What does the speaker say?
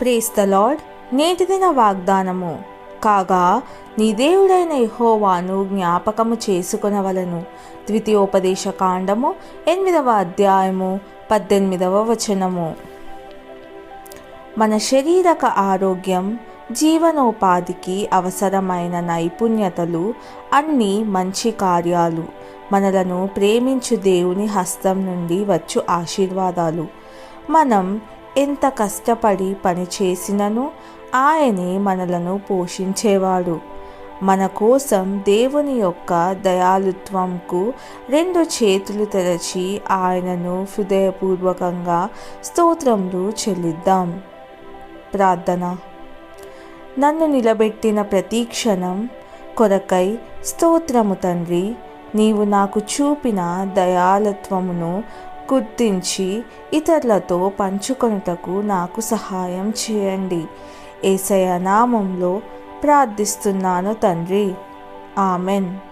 ప్రేస్త lord నేటి దిన వాగ్దానము. కాగా నీ దేవుడైన యహోవాను జ్ఞాపకము చేసుకునవలను. ద్వితీయోపదేశ కాండము ఎనిమిదవ అధ్యాయము పద్దెనిమిదవ వచనము. మన శరీరక ఆరోగ్యం జీవనోపాధికి అవసరమైన నైపుణ్యతలు అన్ని మంచి కార్యాలు. మనలను ప్రేమించు దేవుని హస్తం నుండి వచ్చు ఆశీర్వాదాలు. మనం ఎంత కష్టపడి పని చేసినను ఆయనే మనలను పోషించేవాడు. మన కోసం దేవుని యొక్క దయాలుత్వంకు రెండు చేతులు తెరచి ఆయనను హృదయపూర్వకంగా స్తోత్రములు చెల్లిద్దాం. ప్రార్థన. నన్ను నిలబెట్టిన ప్రతి క్షణం కొరకై స్తోత్రము తండ్రి నీవు నాకు చూపిన దయాలత్వమును గుర్తించి ఇతరులతో పంచుకొనుటకు నాకు సహాయం చేయండి. ఏసయ నామంలో ప్రార్థిస్తున్నాను తండ్రి. ఆమెన్.